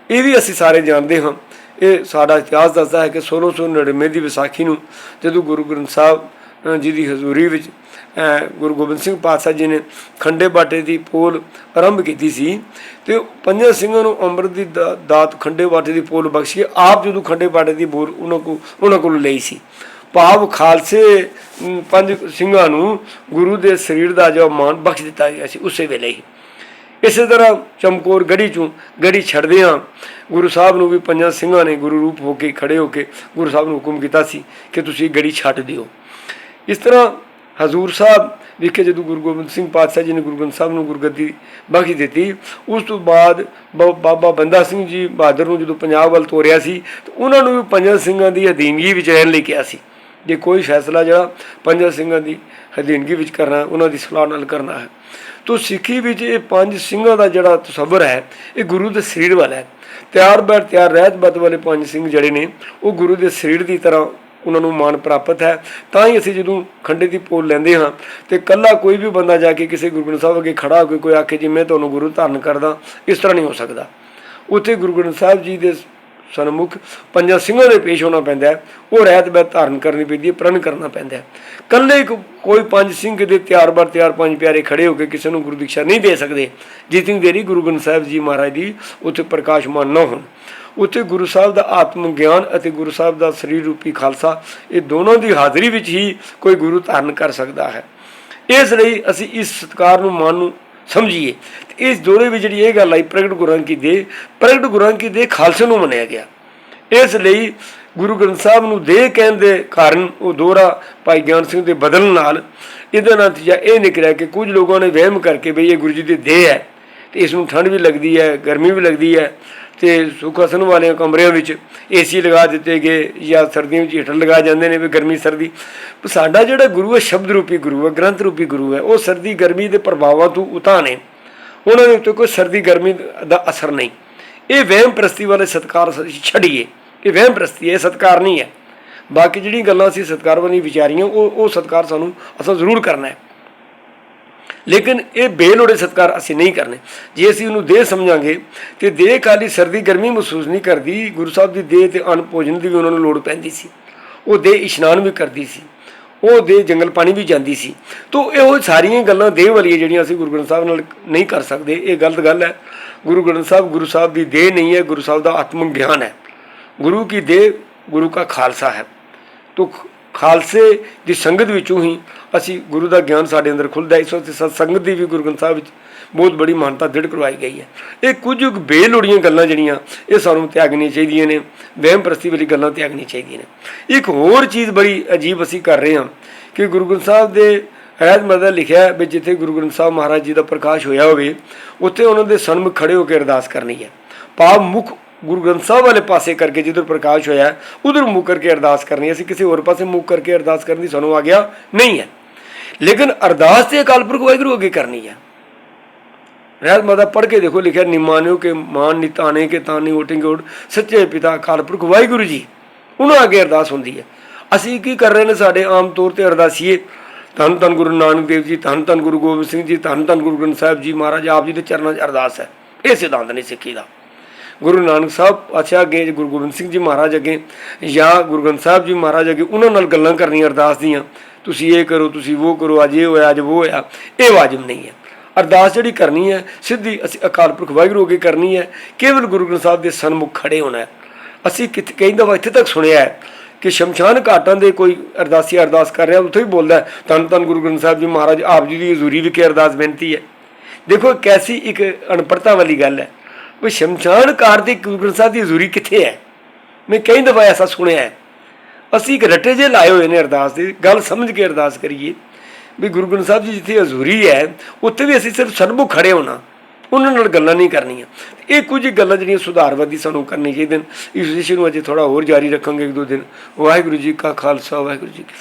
ਇਹ ਵੀ ਅਸੀਂ ਸਾਰੇ ਜਾਣਦੇ ਹਾਂ ਇਹ ਸਾਡਾ ਇਤਿਹਾਸ ਦੱਸਦਾ ਹੈ ਕਿ 1699 ਦੀ ਵਿਸਾਖੀ ਨੂੰ ਜਦੋਂ ਗੁਰੂ ਗ੍ਰੰਥ ਸਾਹਿਬ ਜੀ ਦੀ ਹਜ਼ੂਰੀ ਵਿੱਚ ਗੁਰੂ ਗੋਬਿੰਦ ਸਿੰਘ ਪਾਤਸ਼ਾਹ ਜੀ ਨੇ ਖੰਡੇ ਬਾਟੇ ਦੀ ਪੋਲ ਆਰੰਭ ਕੀਤੀ ਸੀ ਤੇ ਪੰਜਾਂ ਸਿੰਘਾਂ ਨੂੰ ਅੰਮ੍ਰਿਤ ਦੀ ਦਾ- ਦਾਤ ਖੰਡੇ ਬਾਟੇ ਦੀ ਪੋਲ ਬਖਸ਼ੀ, ਆਪ ਜਦੋਂ ਖੰਡੇ ਬਾਟੇ ਦੀ ਬੋਲ ਉਹਨਾਂ ਕੋ ਉਹਨਾਂ ਕੋਲ ਲਈ ਸੀ। ਭਾਵ ਖਾਲਸੇ ਪੰਜ ਸਿੰਘਾਂ ਨੂੰ ਗੁਰੂ ਦੇ ਸਰੀਰ ਦਾ ਜੋ ਮਾਨ ਬਖਸ਼ ਦਿੱਤਾ ਗਿਆ ਸੀ, ਉਸੇ ਵੇਲੇ ਹੀ। ਇਸੇ ਤਰ੍ਹਾਂ ਚਮਕੌਰ ਗੜੀ ਚੋਂ ਗੜੀ ਛੱਡਦਿਆਂ ਗੁਰੂ ਸਾਹਿਬ ਨੂੰ ਵੀ ਪੰਜਾਂ ਸਿੰਘਾਂ ਨੇ ਗੁਰੂ ਰੂਪ ਹੋ ਕੇ ਖੜੇ ਹੋ ਕੇ ਗੁਰੂ ਸਾਹਿਬ ਨੂੰ ਹੁਕਮ ਕੀਤਾ ਸੀ ਕਿ ਤੁਸੀਂ ਗੜੀ ਛੱਡ ਦਿਓ। ਇਸ ਤਰ੍ਹਾਂ ਹਜ਼ੂਰ ਸਾਹਿਬ ਵਿਖੇ ਜਦੋਂ ਗੁਰੂ ਗੋਬਿੰਦ ਸਿੰਘ ਪਾਤਸ਼ਾਹ ਜੀ ਨੇ ਗੁਰੂ ਗ੍ਰੰਥ ਸਾਹਿਬ ਨੂੰ ਗੁਰਗੱਦੀ ਬਖਸ਼ ਦਿੱਤੀ, ਉਸ ਤੋਂ ਬਾਅਦ ਬ- ਬਾਬਾ ਬੰਦਾ ਸਿੰਘ ਜੀ ਬਹਾਦਰ ਨੂੰ ਜਦੋਂ ਪੰਜਾਬ ਵੱਲ ਤੋਰਿਆ ਸੀ, ਤੇ ਉਹਨਾਂ ਨੂੰ ਵੀ ਪੰਜਾਂ ਸਿੰਘਾਂ ਦੀ ਅਧੀਨਗੀ ਵਿੱਚ ਰਹਿਣ ਲਈ ਕਿਹਾ ਸੀ। ਜੇ ਕੋਈ ਫੈਸਲਾ ਜਿਹੜਾ ਪੰਜਾਂ ਸਿੰਘਾਂ ਦੀ ਅਧੀਨਗੀ ਵਿੱਚ ਕਰਨਾ, ਉਹਨਾਂ ਦੀ ਸਲਾਹ ਨਾਲ ਕਰਨਾ ਹੈ। ਤੋ ਸਿੱਖੀ ਵਿੱਚ ਇਹ ਪੰਜ ਸਿੰਘਾਂ ਦਾ ਜਿਹੜਾ ਤਸਵਰ ਹੈ, ਇਹ ਗੁਰੂ ਦੇ ਸਰੀਰ ਵਾਲਾ ਹੈ। ਤਿਆਰ ਬਰ ਤਿਆਰ ਰਹਿਤ ਬਤ ਵਾਲੇ ਪੰਜ ਸਿੰਘ ਜਿਹੜੇ ਨੇ, ਉਹ ਗੁਰੂ ਦੇ ਸਰੀਰ ਦੀ ਤਰ੍ਹਾਂ ਉਹਨਾਂ ਨੂੰ ਮਾਨ ਪ੍ਰਾਪਤ ਹੈ। ਤਾਂ ਹੀ ਅਸੀਂ ਜਦੋਂ ਖੰਡੇ ਦੀ ਪੋਲ ਲੈਂਦੇ ਹਾਂ ਤੇ ਕੱਲਾ ਕੋਈ ਵੀ ਬੰਦਾ ਜਾ ਕੇ ਕਿਸੇ ਗੁਰੂ ਗ੍ਰੰਥ ਸਾਹਿਬ ਅੱਗੇ ਖੜਾ ਹੋ ਕੇ ਕੋਈ ਆਖੇ ਜੀ, ਮੈਂ ਤੁਹਾਨੂੰ ਗੁਰੂ ਧਾਰਨ ਕਰਦਾ। ਇਸ ਤਰ੍ਹਾਂ ਨਹੀਂ ਹੋ ਸਕਦਾ। ਉੱਥੇ ਗੁਰੂ ਗ੍ਰੰਥ ਸਾਹਿਬ ਜੀ ਦੇ ਸਨਮੁਖ ਪੰਜਾਂ ਸਿੰਘਾਂ ਦੇ ਪੇਸ਼ ਹੋਣਾ ਪੈਂਦਾ ਹੈ। ਉਹ ਰਹਿਤ ਬੈ ਧਾਰਨ ਕਰਨੀ ਪੈਂਦੀ ਹੈ, ਪ੍ਰਣ ਕਰਨਾ ਪੈਂਦਾ ਹੈ। ਕੱਲੇ ਕੋਈ ਪੰਜ ਸਿੰਘ ਦੇ ਤਿਆਰ ਬਰ ਤਿਆਰ ਪੰਜ ਪਿਆਰੇ ਖੜੇ ਹੋ ਕੇ ਕਿਸੇ ਨੂੰ ਗੁਰੂ ਦੀਕਸ਼ਾ ਨਹੀਂ ਦੇ ਸਕਦੇ, ਜਿਤਨੀ ਦੇਰੀ ਗੁਰੂ ਗ੍ਰੰਥ ਸਾਹਿਬ ਜੀ ਮਹਾਰਾਜ ਦੀ ਉੱਥੇ ਪ੍ਰਕਾਸ਼ਮਾਨ ਨਾ ਹੋਣ। ਉੱਥੇ ਗੁਰੂ ਸਾਹਿਬ ਦਾ ਆਤਮ ਗਿਆਨ ਅਤੇ ਗੁਰੂ ਸਾਹਿਬ ਦਾ ਸਰੀਰ ਰੂਪੀ ਖਾਲਸਾ, ਇਹ ਦੋਨੋਂ ਦੀ ਹਾਜ਼ਰੀ ਵਿੱਚ ਹੀ ਕੋਈ ਗੁਰੂ ਧਾਰਨ ਕਰ ਸਕਦਾ ਹੈ। ਇਸ ਲਈ ਅਸੀਂ ਇਸ ਸਤਕਾਰ ਨੂੰ ਮਾਨ ਨੂੰ ਸਮਝੀਏ। ਤੇ ਇਸ ਦੋਰੇ ਵਿੱਚ ਜਿਹੜੀ ਇਹ ਗੱਲ ਆਈ, ਪ੍ਰਗਟ ਗੁਰਾਂ ਕੀ ਦੇ, ਪ੍ਰਗਟ ਗੁਰਾਂ ਕੀ ਦੇ ਖਾਲਸੇ ਨੂੰ ਮੰਨਿਆ ਗਿਆ। ਇਸ ਲਈ ਗੁਰੂ ਗ੍ਰੰਥ ਸਾਹਿਬ ਨੂੰ ਦੇ ਕਹਿਣ ਦੇ ਕਾਰਨ ਉਹ ਦੋਹਰਾ ਭਾਈ ਗਿਆਨ ਸਿੰਘ ਦੇ ਬਦਲਣ ਨਾਲ ਇਹਦਾ ਨਤੀਜਾ ਇਹ ਨਿਕਲਿਆ ਕਿ ਕੁਝ ਲੋਕਾਂ ਨੇ ਵਹਿਮ ਕਰਕੇ ਵੀ ਇਹ ਗੁਰੂ ਜੀ ਦੀ ਦੇਹ ਹੈ। ਤੇ ਇਸ ਨੂੰ ਠੰਡ ਵੀ ਲੱਗਦੀ ਹੈ, ਗਰਮੀ ਵੀ ਲੱਗਦੀ ਹੈ ਤੇ ਸੁੱਖ ਹਸਨ ਵਾਲੇ ਕਮਰਿਆਂ ਵਿੱਚ ਏਸੀ ਲਗਾ ਦਿੱਤੇ ਗਏ ਜਾਂ ਸਰਦੀਆਂ ਵਿੱਚ ਹੀਟਰ ਲਗਾ ਜਾਂਦੇ ਨੇ ਵੀ ਗਰਮੀ ਸਰਦੀ। ਸਾਡਾ ਜਿਹੜਾ ਗੁਰੂ ਹੈ, ਸ਼ਬਦ ਰੂਪੀ ਗੁਰੂ ਹੈ, ਗ੍ਰੰਥ ਰੂਪੀ ਗੁਰੂ ਹੈ, ਉਹ ਸਰਦੀ ਗਰਮੀ ਦੇ ਪ੍ਰਭਾਵਾਂ ਤੋਂ ਉਤਾਂ ਨੇ। ਉਹਨਾਂ ਦੇ ਉੱਤੇ ਕੋਈ ਸਰਦੀ ਗਰਮੀ ਦਾ ਅਸਰ ਨਹੀਂ। ਇਹ ਵਹਿਮ ਪ੍ਰਸਤੀ ਵਾਲੇ ਸਤਕਾਰ ਅਸੀਂ ਛੱਡੀਏ। ਇਹ ਵਹਿਮ ਪ੍ਰਸਤੀ ਹੈ, ਇਹ ਸਤਕਾਰ ਨਹੀਂ ਹੈ। ਬਾਕੀ ਜਿਹੜੀਆਂ ਗੱਲਾਂ ਅਸੀਂ ਸਤਕਾਰ ਵਾਲੀ ਵਿਚਾਰੀਆਂ, ਉਹ ਉਹ ਸਤਕਾਰ ਸਾਨੂੰ, ਅਸਾਂ ਜ਼ਰੂਰ ਕਰਨਾ ਹੈ। ਲੇਕਿਨ ਇਹ ਬੇਲੋੜੇ ਸਤਕਾਰ ਅਸੀਂ ਨਹੀਂ ਕਰਨੇ। ਜੇ ਅਸੀਂ ਉਹਨੂੰ ਦੇਹ ਸਮਝਾਂਗੇ ਤੇ ਦੇਹ ਕਾਲੀ ਸਰਦੀ ਗਰਮੀ ਮਹਿਸੂਸ ਨਹੀਂ ਕਰਦੀ, ਗੁਰੂ ਸਾਹਿਬ ਦੀ ਦੇਹ ਤੇ ਅਨ ਭੋਜਨ ਦੀ ਵੀ ਉਹਨਾਂ ਨੂੰ ਲੋੜ ਪੈਂਦੀ ਸੀ। ਉਹ ਦੇਹ ਇਸ਼ਨਾਨ ਵੀ ਕਰਦੀ ਸੀ। ਉਹ ਦੇਹ ਜੰਗਲ ਪਾਣੀ ਵੀ ਜਾਂਦੀ ਸੀ। ਤੋ ਇਹੋ ਸਾਰੀਆਂ ਗੱਲਾਂ ਦੇਹ ਵਾਲੀਆਂ ਜਿਹੜੀਆਂ ਅਸੀਂ ਗੁਰੂ ਗ੍ਰੰਥ ਸਾਹਿਬ ਨਾਲ ਨਹੀਂ ਕਰ ਸਕਦੇ, ਇਹ ਗਲਤ ਗੱਲ ਹੈ। ਗੁਰੂ ਗ੍ਰੰਥ ਸਾਹਿਬ, ਗੁਰੂ ਸਾਹਿਬ ਦੀ ਦੇਹ ਨਹੀਂ ਹੈ, ਗੁਰੂ ਸਾਹਿਬ ਦਾ ਆਤਮਿਕ ਗਿਆਨ ਹੈ। ਗੁਰੂ ਕੀ ਦੇਹ ਗੁਰੂ ਕਾ ਖਾਲਸਾ ਹੈ। ਤੋ ਖਾਲਸੇ ਦੀ ਸੰਗਤ ਵਿੱਚੋਂ ਹੀ ਅਸੀਂ ਗੁਰੂ ਦਾ ਗਿਆਨ ਸਾਡੇ ਅੰਦਰ ਖੁੱਲਦਾ ਇਸ ਵਾਸਤੇ ਸਤ ਸੰਗਤ ਦੀ ਵੀ ਗੁਰੂ ਗ੍ਰੰਥ ਸਾਹਿਬ ਵਿੱਚ ਬਹੁਤ ਬੜੀ ਮਾਨਤਾ ਦ੍ਰਿੜ ਕਰਵਾਈ ਗਈ ਹੈ। ਇਹ ਕੁਝ ਬੇਲੋੜੀਆਂ ਗੱਲਾਂ ਜਿਹੜੀਆਂ, ਇਹ ਸਾਨੂੰ ਤਿਆਗਣੀਆਂ ਚਾਹੀਦੀਆਂ ਨੇ, ਵਹਿਮ ਪ੍ਰਸਤੀ ਵਾਲੀ ਗੱਲਾਂ ਤਿਆਗਣੀਆਂ ਚਾਹੀਦੀਆਂ ਨੇ। ਇੱਕ ਹੋਰ ਚੀਜ਼ ਬੜੀ ਅਜੀਬ ਅਸੀਂ ਕਰ ਰਹੇ ਹਾਂ ਕਿ ਗੁਰੂ ਗ੍ਰੰਥ ਸਾਹਿਬ ਦੇ ਹੈਦ ਮਦਦ ਲਿਖਿਆ ਵੀ ਜਿੱਥੇ ਗੁਰੂ ਗ੍ਰੰਥ ਸਾਹਿਬ ਮਹਾਰਾਜ ਜੀ ਦਾ ਪ੍ਰਕਾਸ਼ ਹੋਇਆ ਹੋਵੇ, ਉੱਥੇ ਉਹਨਾਂ ਦੇ ਸਨਮੁਖ ਖੜੇ ਹੋ ਕੇ ਅਰਦਾਸ ਕਰਨੀ ਹੈ। ਭਾਵ ਮੁਖ ਗੁਰੂ ਗ੍ਰੰਥ ਸਾਹਿਬ ਵਾਲੇ ਪਾਸੇ ਕਰਕੇ ਜਿੱਧਰ ਪ੍ਰਕਾਸ਼ ਹੋਇਆ, ਉਧਰ ਮੁੱਖ ਕਰਕੇ ਅਰਦਾਸ ਕਰਨੀ। ਅਸੀਂ ਕਿਸੇ ਹੋਰ ਪਾਸੇ ਮੁੱਖ ਕਰਕੇ ਅਰਦਾਸ ਕਰਨ ਦੀ ਸਾਨੂੰ ਆ ਗਿਆ ਨਹੀਂ ਹੈ। ਲੇਕਿਨ ਅਰਦਾਸ ਤੇ ਅਕਾਲ ਪੁਰਖ ਵਾਹਿਗੁਰੂ ਅੱਗੇ ਕਰਨੀ ਹੈ। ਰਹਿਤ ਮਾਤਾ ਪੜ੍ਹ ਕੇ ਦੇਖੋ, ਲਿਖਿਆ ਨਿਮਾਨਿਓ ਕੇ ਮਾਨ ਨਿਤਾਣੇ ਕੇ ਤਾਨੀ ਓਟਿੰਗੇ ਓਟ, ਸੱਚੇ ਪਿਤਾ ਅਕਾਲ ਪੁਰਖ ਵਾਹਿਗੁਰੂ ਜੀ। ਉਹਨਾਂ ਅੱਗੇ ਅਰਦਾਸ ਹੁੰਦੀ ਹੈ। ਅਸੀਂ ਕੀ ਕਰ ਰਹੇ ਨੇ ਸਾਡੇ ਆਮ ਤੌਰ ਤੇ ਅਰਦਾਸੀਏ? ਧੰਨ ਧੰਨ ਗੁਰੂ ਨਾਨਕ ਦੇਵ ਜੀ, ਧੰਨ ਧੰਨ ਗੁਰੂ ਗੋਬਿੰਦ ਸਿੰਘ ਜੀ, ਧੰਨ ਧੰਨ ਗੁਰੂ ਗ੍ਰੰਥ ਸਾਹਿਬ ਜੀ ਮਹਾਰਾਜ, ਆਪ ਜੀ ਦੇ ਚਰਨਾਂ 'ਚ ਅਰਦਾਸ ਹੈ। ਇਹ ਸਿਧਾਂਤ ਨਹੀਂ ਸਿੱਖੀ ਦਾ। ਗੁਰੂ ਨਾਨਕ ਸਾਹਿਬ ਪਾਤਸ਼ਾਹ ਅੱਗੇ ਗੁਰੂ ਗੋਬਿੰਦ ਸਿੰਘ ਜੀ ਮਹਾਰਾਜ ਅੱਗੇ ਜਾਂ ਗੁਰੂ ਗ੍ਰੰਥ ਸਾਹਿਬ ਜੀ ਮਹਾਰਾਜ ਅੱਗੇ ਉਹਨਾਂ ਨਾਲ ਗੱਲਾਂ ਕਰਨੀਆਂ ਅਰਦਾਸ ਦੀਆਂ ਤੁਸੀਂ ਇਹ ਕਰੋ ਤੁਸੀਂ ਉਹ ਕਰੋ ਅੱਜ ਇਹ ਹੋਇਆ ਅੱਜ ਉਹ ਹੋਇਆ ਇਹ ਵਾਜਬ ਨਹੀਂ ਹੈ। ਅਰਦਾਸ ਜਿਹੜੀ ਕਰਨੀ ਹੈ ਸਿੱਧੀ ਅਸੀਂ ਅਕਾਲ ਪੁਰਖ ਵਾਹਿਗੁਰੂ ਅੱਗੇ ਕਰਨੀ ਹੈ ਕੇਵਲ ਗੁਰੂ ਗ੍ਰੰਥ ਸਾਹਿਬ ਦੇ ਸਨਮੁਖ ਖੜੇ ਹੋਣਾ ਹੈ। ਅਸੀਂ ਕਿਤੇ ਕਹਿੰਦਾ ਵਾ ਇੱਥੇ ਤੱਕ ਸੁਣਿਆ ਹੈ ਕਿ ਸ਼ਮਸ਼ਾਨ ਘਾਟਾਂ ਦੇ ਕੋਈ ਅਰਦਾਸੀ ਅਰਦਾਸ ਕਰ ਰਿਹਾ ਉੱਥੇ ਹੀ ਬੋਲਦਾ ਹੈ, ਧੰਨ ਗੁਰੂ ਗ੍ਰੰਥ ਸਾਹਿਬ ਜੀ ਮਹਾਰਾਜ ਆਪ ਜੀ ਦੀ ਹਜ਼ੂਰੀ ਵਿਖੇ ਅਰਦਾਸ ਬੇਨਤੀ ਹੈ। ਦੇਖੋ ਕੈਸੀ ਇੱਕ ਅਨਪੜਤਾ ਵਾਲੀ ਗੱਲ ਹੈ। ਵੀ ਸ਼ਮਸ਼ਾਨ ਘਾਟ ਦੇ ਗੁਰੂ ਗ੍ਰੰਥ ਸਾਹਿਬ ਦੀ ਹਜ਼ੂਰੀ ਕਿੱਥੇ ਹੈ? ਮੈਂ ਕਈ ਦਫਾ ਐਸਾ ਸੁਣਿਆ ਹੈ। ਅਸੀਂ ਇੱਕ ਰੱਟੇ ਜੇ ਲਾਏ ਹੋਏ ਨੇ ਅਰਦਾਸ ਦੀ, ਗੱਲ ਸਮਝ ਕੇ ਅਰਦਾਸ ਕਰੀਏ ਵੀ ਗੁਰੂ ਗ੍ਰੰਥ ਸਾਹਿਬ ਜੀ ਜਿੱਥੇ ਹਜ਼ੂਰੀ ਹੈ, ਉੱਥੇ ਵੀ ਅਸੀਂ ਸਿਰਫ ਸਨਮੁਖ ਖੜੇ ਹੋਣਾ, ਉਹਨਾਂ ਨਾਲ ਗੱਲਾਂ ਨਹੀਂ ਕਰਨੀਆਂ। ਇਹ ਕੁਝ ਗੱਲਾਂ ਜਿਹੜੀਆਂ ਸੁਧਾਰਵਾਦੀ ਸਾਨੂੰ ਕਰਨੀ ਚਾਹੀਦੀਆਂ ਨੇ। ਇਸ ਵਿਸ਼ੇ ਨੂੰ ਅਜੇ ਥੋੜਾ ਹੋਰ ਜਾਰੀ ਰੱਖਾਂਗੇ ਇੱਕ ਦੋ ਦਿਨ। ਵਾਹਿਗੁਰੂ ਜੀ ਕਾ ਖਾਲਸਾ, ਵਾਹਿਗੁਰੂ ਜੀ ਕੀ